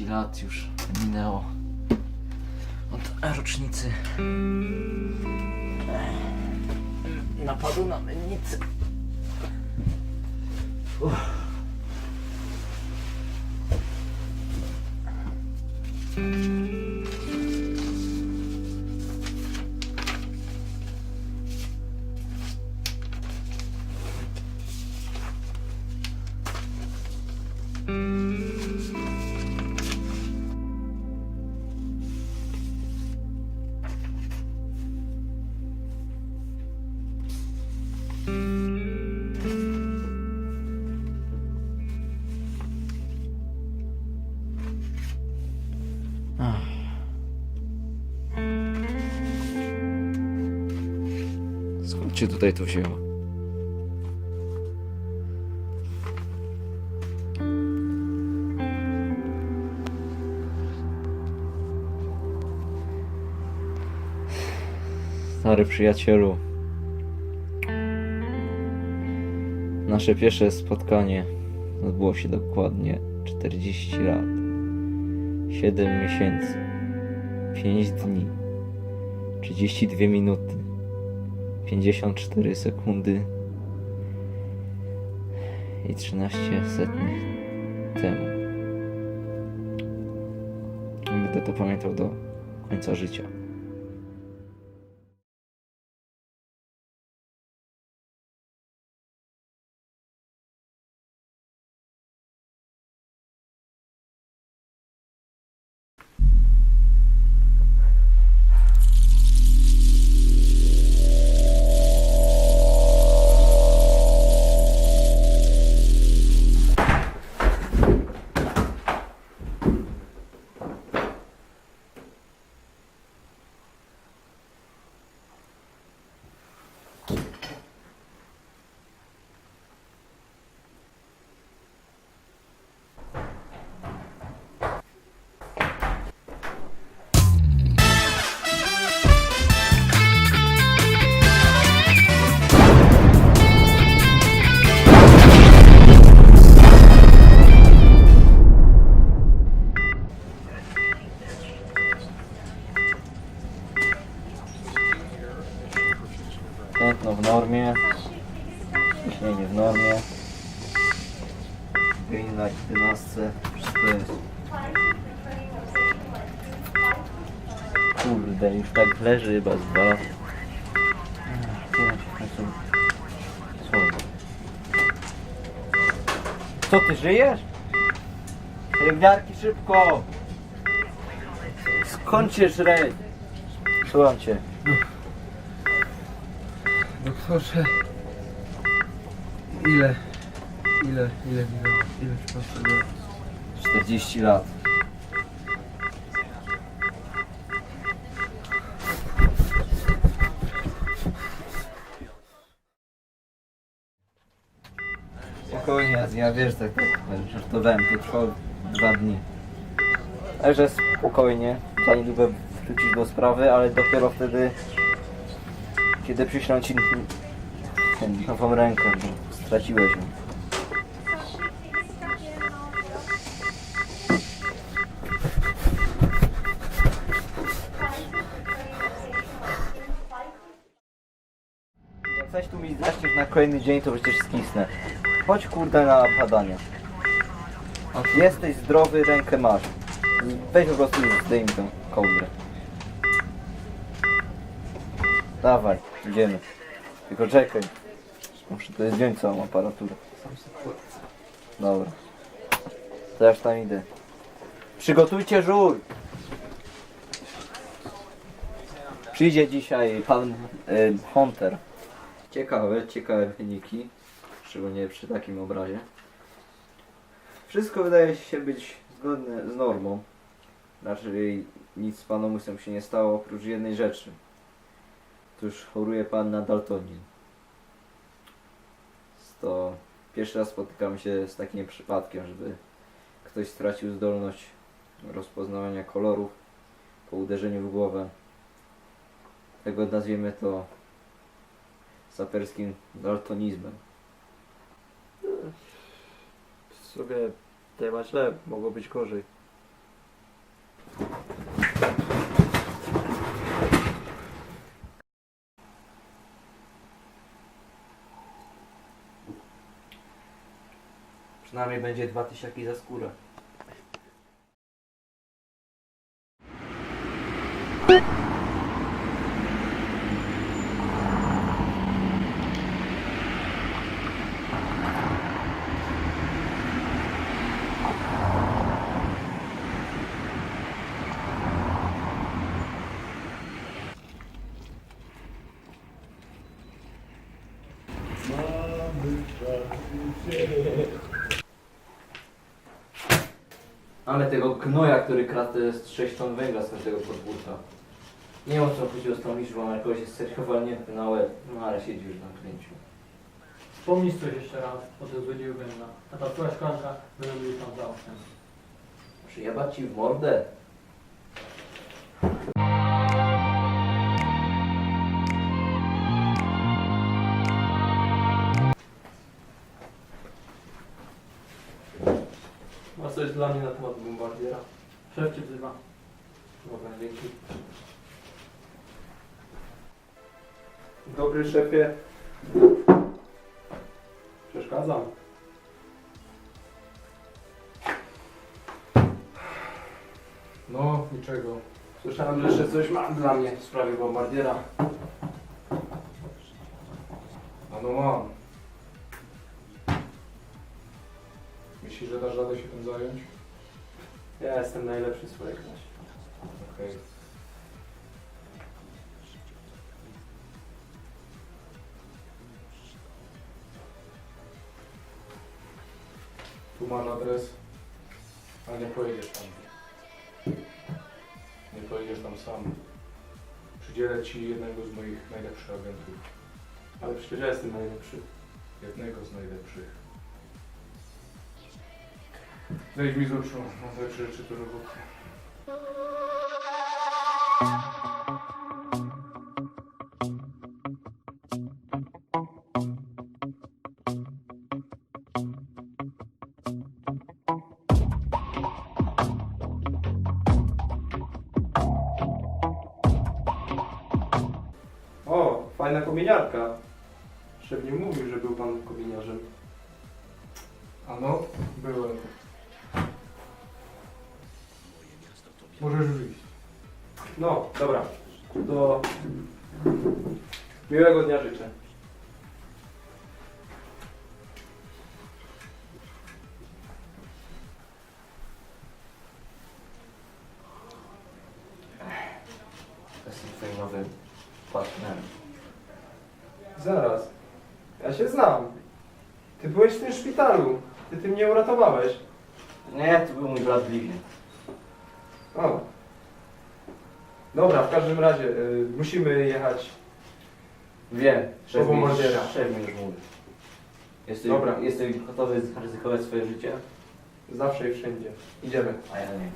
40 lat już minęło od rocznicy napadu na mennicę. Uff. Cię tutaj to wzięło? Stary przyjacielu. Nasze pierwsze spotkanie odbyło się dokładnie 40 lat. 7 miesięcy, 5 dni, 32 minuty, 54 sekundy i 13 setnych temu. Będę to pamiętał do końca życia. Normie. Ciśnienie w normie. Green na 11. Wszystko jest. Kurde, już tak leży chyba z dwa. Co ty żyjesz? Pielęgniarki szybko! Cię żreć? Słucham cię. Doktorze, ile, ile, ile minęło, ile ci potrzebuje? 40 lat. Spokojnie, ja- ja wiesz, tak, tak żartowałem, to trwało dwa dni. Także spokojnie, za niedługo wrócisz do sprawy, ale dopiero wtedy, kiedy przyślą ci tę nową rękę, bo straciłeś ją. Jak coś tu mi zaczniesz na kolejny dzień, to przecież skisnę. Chodź kurde na badania. Jesteś zdrowy, rękę masz. Weź po prostu zdejmij tę kołdrę. Dawaj, idziemy. Tylko czekaj. Muszę to zdjąć całą aparaturę. Dobra. Teraz tam idę. Przygotujcie żur! Przyjdzie dzisiaj pan y, Hunter. Ciekawe, ciekawe wyniki. Szczególnie przy takim obrazie. Wszystko wydaje się być zgodne z normą. Raczej nic z Musem się nie stało oprócz jednej rzeczy. Otóż choruje pan na daltonizm. To pierwszy raz spotykam się z takim przypadkiem, żeby ktoś stracił zdolność rozpoznawania kolorów po uderzeniu w głowę. Tego nazwiemy to saperskim daltonizmem. W sumie ma źle, mogło być gorzej. Przynajmniej będzie dwa tysiaki za skórę. Ale tego gnoja, który to jest 6 ton węgla z każdego podwórka. Nie wiem co chodziło z tą liczbą, ale kogoś jest serio walnięty na łeb. No ale siedzi już na kręciu. Wspomnij coś jeszcze raz o tym złodzieju węgla. A ta twoja szklanka wyląduje tam za oknem. Przyjebać ci w mordę. Dla mnie na temat bombardiera? Szef cię wzywa. Dobra, dzięki. Dobry szefie. Przeszkadzam. No, niczego. Słyszałem, że jeszcze coś mam dla mnie w sprawie bombardiera. A no mam. Myślisz, że dasz radę się tym zająć? Ja jestem najlepszy swojej klasie. Okej. Tu masz adres, ale nie pojedziesz tam. Nie pojedziesz tam sam. Przydzielę ci jednego z moich najlepszych agentów. Ale przecież ja jestem najlepszy. Jednego z najlepszych. Zejdź mi z oczu, mam rzeczy do roboty. O, fajna kominiarka. Szef nie mówił, że był pan kominiarzem. Miłego dnia życzę. Jestem twoim nowym partnerem. Zaraz. Ja się znam. Ty byłeś w tym szpitalu. Ty, ty mnie uratowałeś. Nie, to był mój brat bliźniak. O. Dobra, w każdym razie y, musimy jechać. Wiem, szef mi, szef mi już mówi. Jesteś, Dobra. jesteś gotowy zaryzykować swoje życie? Zawsze i wszędzie. Idziemy. A ja nie.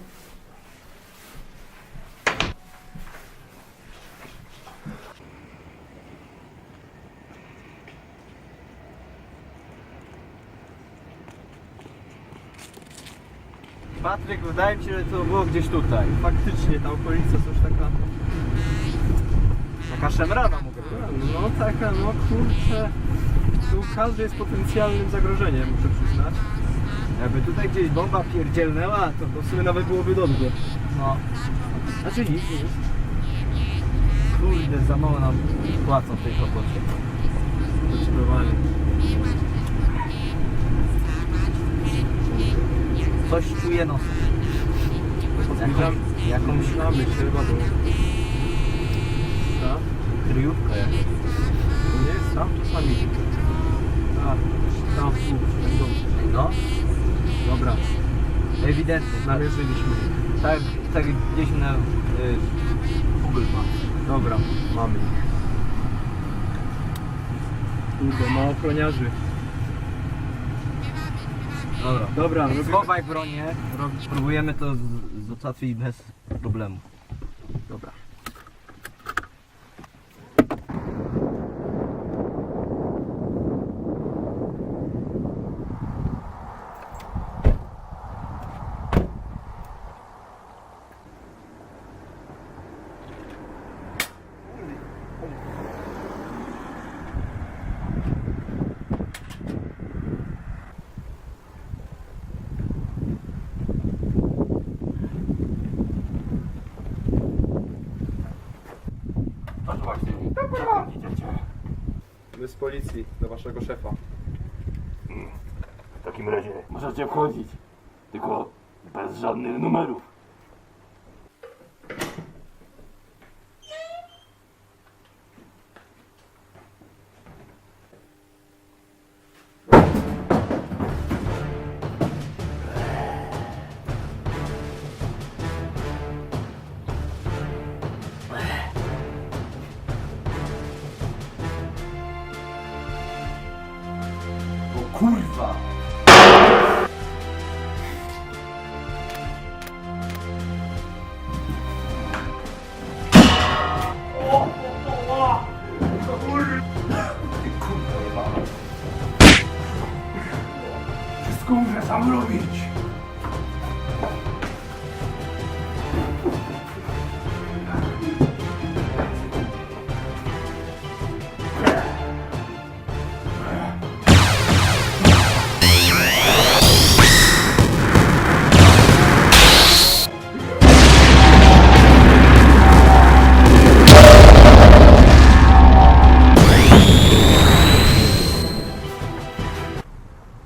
Patryk, wydaje mi się, że to było gdzieś tutaj. Faktycznie ta okolica coś taka. Taka szemrana powiedzieć. No taka, no kurczę. Tu każdy jest potencjalnym zagrożeniem, muszę przyznać. Jakby tutaj gdzieś bomba pierdzielnęła, to w sumie nawet byłoby dobrze. no. Znaczy nic, nic. Kurde, za mało nam płacą w tej robocie. Zdecydowanie. Coś czuję nos. Zbliżam, Jakąś zbliżamy się chyba do... Tak? To nie jest tam czasami. Tak, tam w dół, w dół. No, Dobra, ewidentnie. namierzyliśmy. Tak, tak gdzieś na y, Google Maps. Dobra, mamy ich. Kurde, ma ochroniarzy. Dobra. Dobra, robimy... Schowaj bronię, spróbujemy to z- załatwić bez problemu. Dobra. Z policji do waszego szefa. W takim razie możecie wchodzić.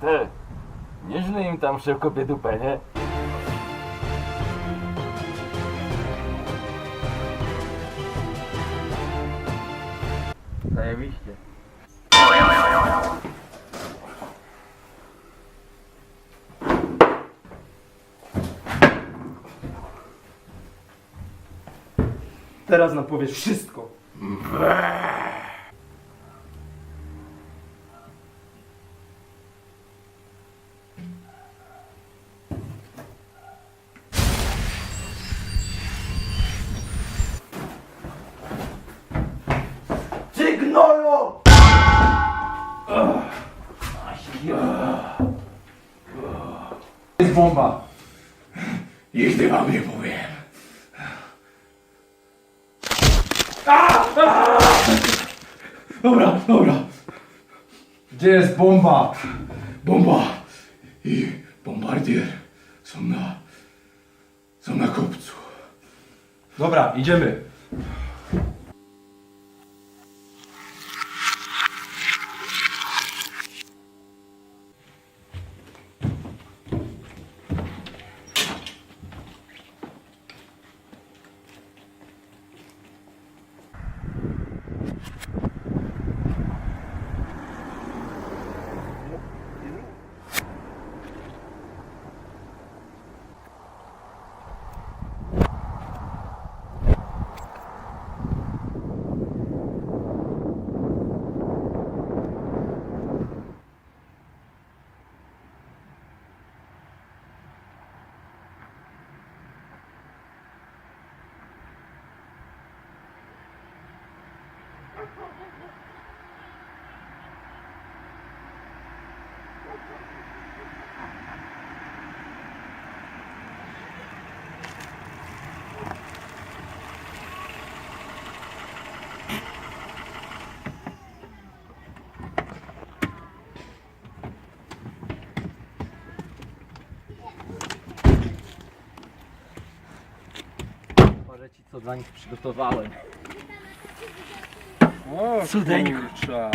Te, nieźle im tam szybko dupę, nie? Zajebiście. Teraz nam powiesz wszystko. Dobra, dobra. Gdzie jest bomba? Bomba i bombardier są na... są na kopcu. Dobra, idziemy. Parę ci co dla nich przygotowałem. O, Cudeńko. kurcza.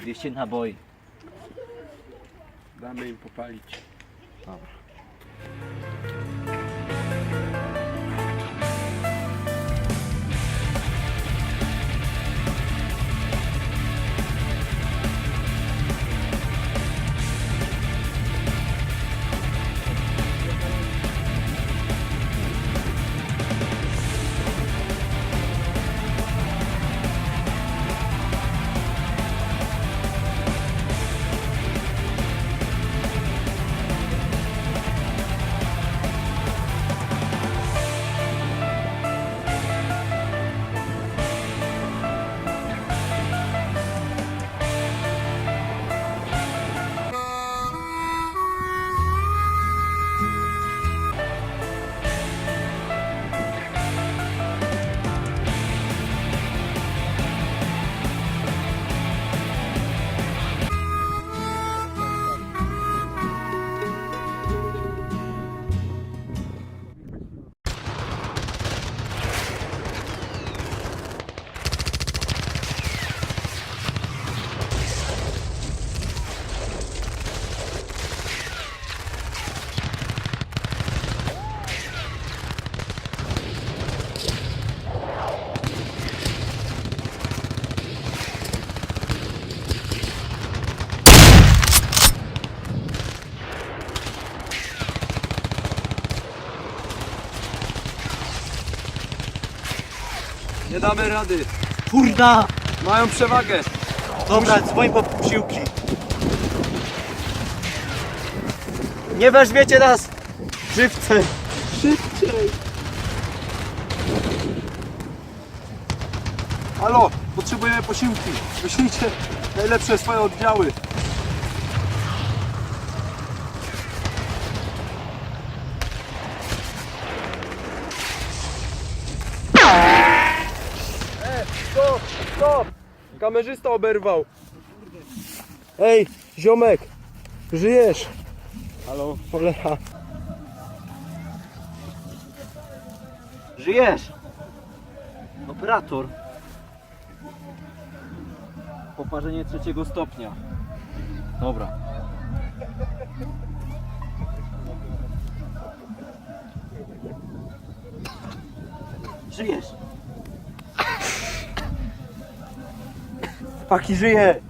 200 naboi. Damy im popalić. Damy rady. Kurda! Mają przewagę. Dobra, dzwoń po posiłki. Nie weźmiecie nas! Żywcem! Halo, potrzebujemy posiłki. Wyślijcie najlepsze swoje oddziały. Kamerzysta oberwał. Ej, ziomek, żyjesz? Halo, cholera. Żyjesz! Operator. Poparzenie trzeciego stopnia. Dobra. Żyjesz! Paki żyje!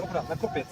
Dobra, na kopiec.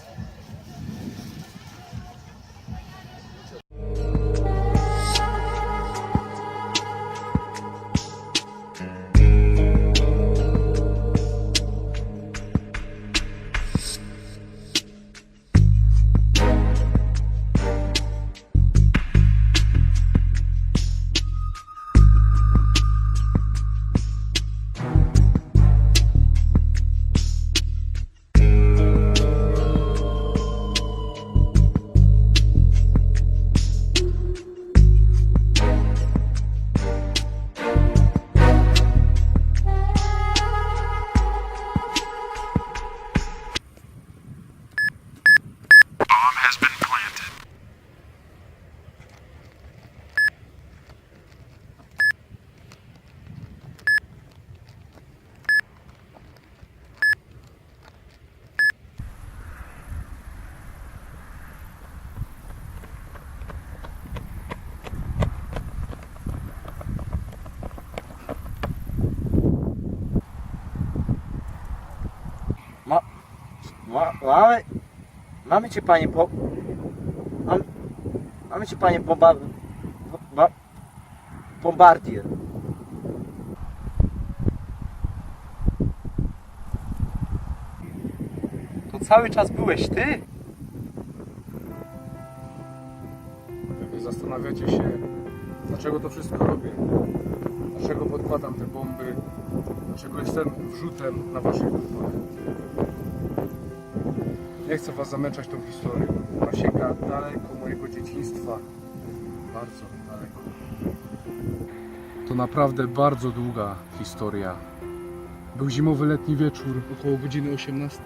Mamy, mamy cię panie po... Mam, mamy cię panie bomba... Ba, bombardier. To cały czas byłeś ty? Pewnie zastanawiacie się, dlaczego to wszystko robię. Dlaczego podkładam te bomby. Dlaczego jestem wrzutem na waszych dupach. Nie chcę was zamęczać tą historią. Ona sięga daleko mojego dzieciństwa. Bardzo daleko. To naprawdę bardzo długa historia. Był zimowy letni wieczór, około godziny 18.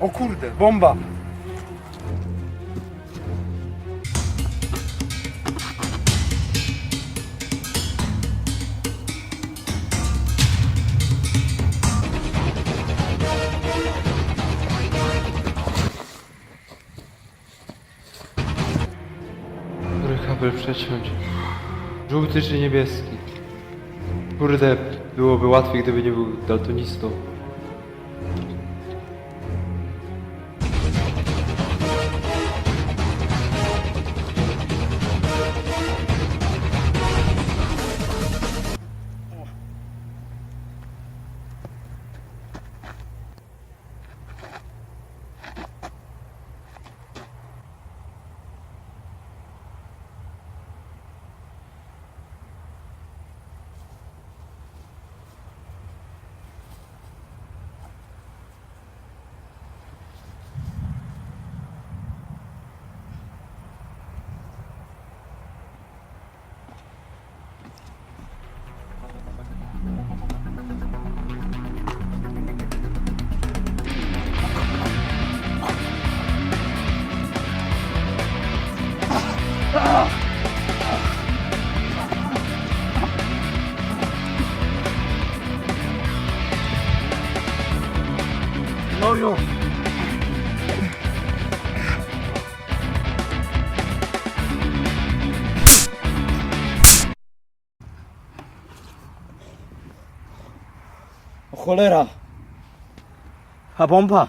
O kurde, bomba. Kabel przeciąć? Żółty czy niebieski? Kurde, byłoby łatwiej, gdyby nie był daltonistą. Cholera! A bomba!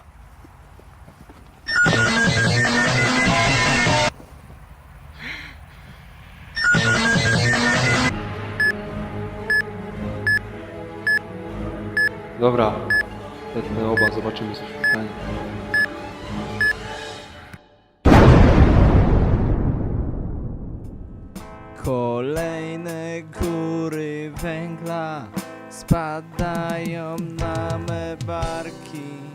Dobra, lecimy oba, zobaczymy co się stanie. Kolejne góry węgla spadają na me barki.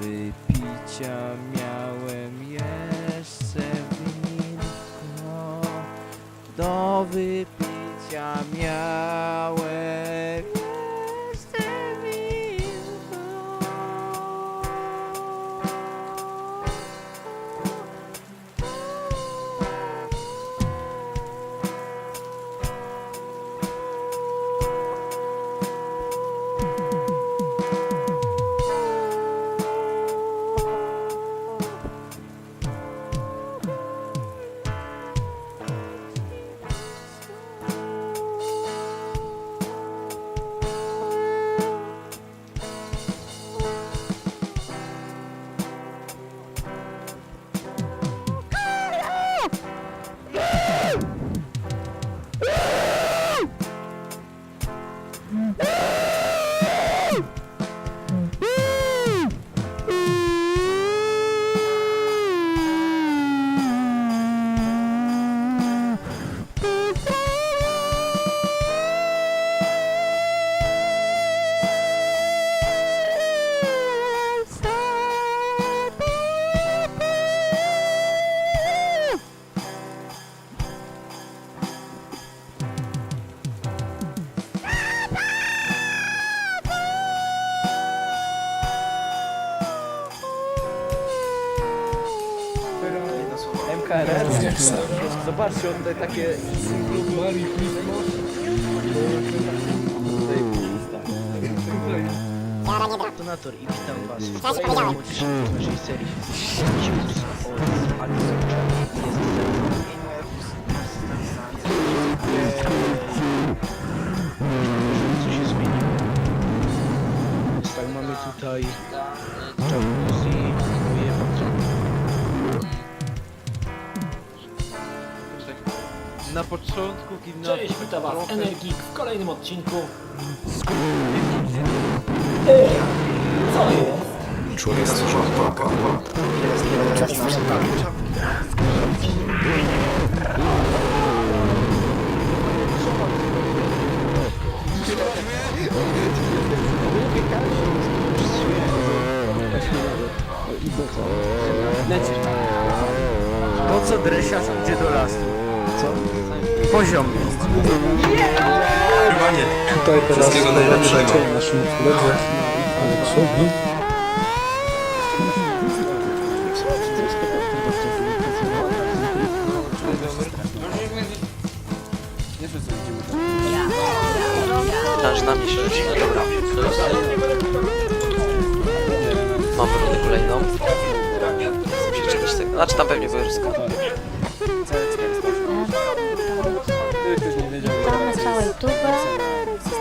Wypicia miałem jeszcze winko. Do wypicia miałem Zobaczcie, on tutaj takie... Donator i witam Was w kolejnym odcinku naszej serii News od Alizusza. Początku gimnazjum. Cześć, witam Was Energik w kolejnym odcinku. Po co dresiarz idzie do lasu? Co? Poziom jest. Tutaj teraz Wszystkiego najlepszego naszym koledze Aleksowi. Dasz na mnie się Dobra. Mam rundę kolejną. Muszę czegoś tego. Znaczy tam pewnie wyrzucę.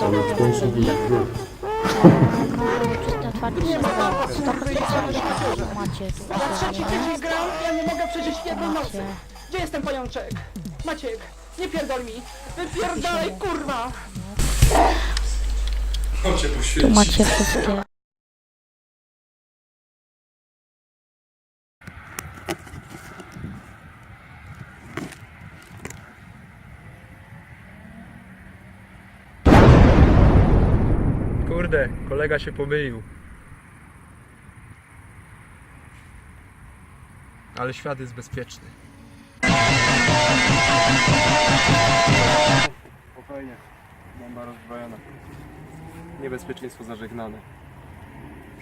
Ale w końcu Macie tu Ja nie mogę przeżyć jednej nocy. Gdzie jest ten pajączek? Maciek, nie pierdol mi. Wypierdalaj, kurwa! Tu macie wszystkie. Kurde, kolega się pomylił. Ale świat jest bezpieczny. Spokojnie. Bomba rozbrojona. Niebezpieczeństwo zażegnane.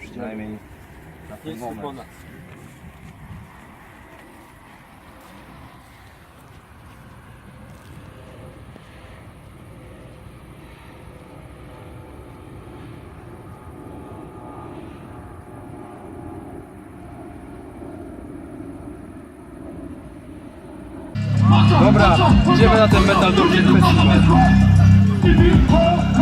Przynajmniej na ten moment. Dobra, idziemy na ten metal do festiwal.